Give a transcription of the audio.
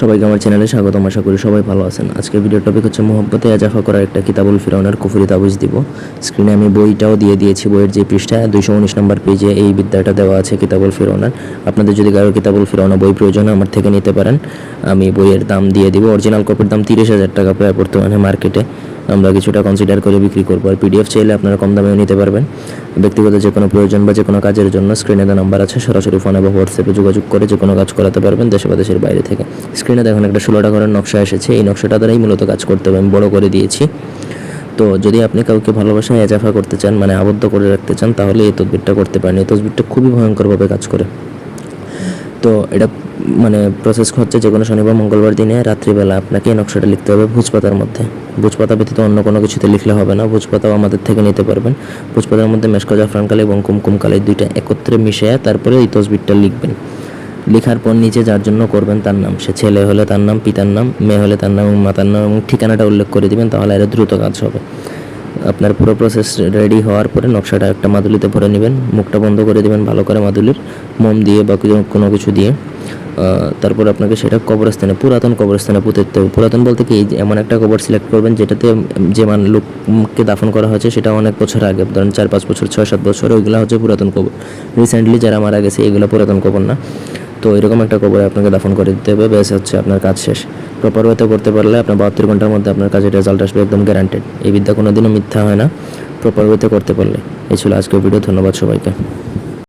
সবাইকে আমার চ্যানেলে স্বাগতম, আশা করি সবাই ভালো আছেন। আজকে ভিডিও টপিক হচ্ছে মোহব্বতে আজাফা করার একটা কিতাবুল ফিরাউনের কুফুরি তাবিজ দিব। স্ক্রিনে আমি বইটাও দিয়ে দিয়েছি, বইয়ের যে পৃষ্ঠা, দুইশো উনিশ নম্বর পেজে এই বিদ্যাটা দেওয়া আছে কিতাবুল ফিরাউনার। আপনাদের যদি কারও কিতাবুল ফিরাউনা বই প্রয়োজন আমার থেকে নিতে পারেন। আমি বইয়ের দাম দিয়ে দিব অরিজিনাল কপির দাম তিরিশ হাজার টাকা প্রায় বর্তমানে মার্কেটে আমরা কিছুটা কনসিডার করে বিক্রি করব। আর পিডিএফ চাইলে আপনারা কম দামেও নিতে পারবেন। ব্যক্তিগত যে কোনো প্রয়োজন বা যে কোনো কাজের জন্য স্ক্রিনে দেওয়া নাম্বার আছে। সরাসরি ফোনে বা হোয়াটসঅ্যাপে যোগাযোগ করে যে কোনো কাজ করাতে পারবেন দেশে বা দেশের বাইরে থেকে। স্ক্রিনে দেখুন একটা ষোলোটা ঘরের নকশা এসেছে। এই নকশাটা দ্বারাই মূলত কাজ করতে হবে। আমি বড় করে দিয়েছি। তো যদি আপনি কাউকে ভালোবাসায় এজাফা করতে চান মানে আবদ্ধ করে রাখতে চান, তাহলে এই তদবিরটা করতে পারেন। এই তদবিরটা খুবই ভয়ঙ্করভাবে কাজ করে। তো এটা মানে প্রসেস হচ্ছে যে কোনো শনিবার, মঙ্গলবার দিনে, রাত্রিবেলা আপনাকে নকশাটা লিখতে হবে ভুজপাতার মধ্যে। ভুজপাতা ব্যতীত অন্য কোনো কিছুতে লিখলে হবে না, ভুজপাতাও আমাদের থেকে নিতে পারবেন। ভুজপাতার মধ্যে মেশকো, জাফরান কালি এবং কুমকুম কালি দুইটা একত্রে মিশিয়ে তারপরে এই তসবিরটা লিখবেন। লেখার পর নিচে যার জন্য করবেন তার নাম, সে ছেলে হলে তার নাম, পিতার নাম, মেয়ে হলে তার নাম এবং মাতার নাম এবং ঠিকানাটা উল্লেখ করে দিবেন, তাহলে এর দ্রুত কাজ হবে। আপনার পুরো প্রসেস রেডি হওয়ার পরে নকশাটা একটা মাদুলিতে ভরে নেবেন, মুখটা বন্ধ করে দিবেন ভালো করে মাদুলির মোম দিয়ে বা কোনো কিছু দিয়ে। তারপর আপনাকে সেটা কবরস্থানে, পুরাতন কবরস্থানে পুঁতে দিতে হবে। পুরাতন বলতে কি এমন একটা কবর সিলেক্ট করবেন যেটাতে যে মান লোককে দাফন করা হয়েছে সেটা অনেক বছর আগে, ধরেন চার, পাঁচ বছর, ছয়, সাত বছর, ওইগুলো হচ্ছে পুরাতন কবর। রিসেন্টলি যারা মারা গেছে, এগুলো পুরাতন কবর না। তো এরকম একটা কবরে আপনাকে দাফন করে দিতে হবে। ব্যাস হচ্ছে আপনার কাজ শেষ। প্রপার ওয়েতে করতে পারলে আপনার বাহাত্তর ঘণ্টার মধ্যে আপনার কাজের রেজাল্ট আসবে একদম গ্যারান্টেড এই বিদ্যা কোনো দিনও মিথ্যা হয় না। প্রপার ওয়েতে করতে পারলে। এই ছিল আজকের ভিডিও ধন্যবাদ সবাইকে।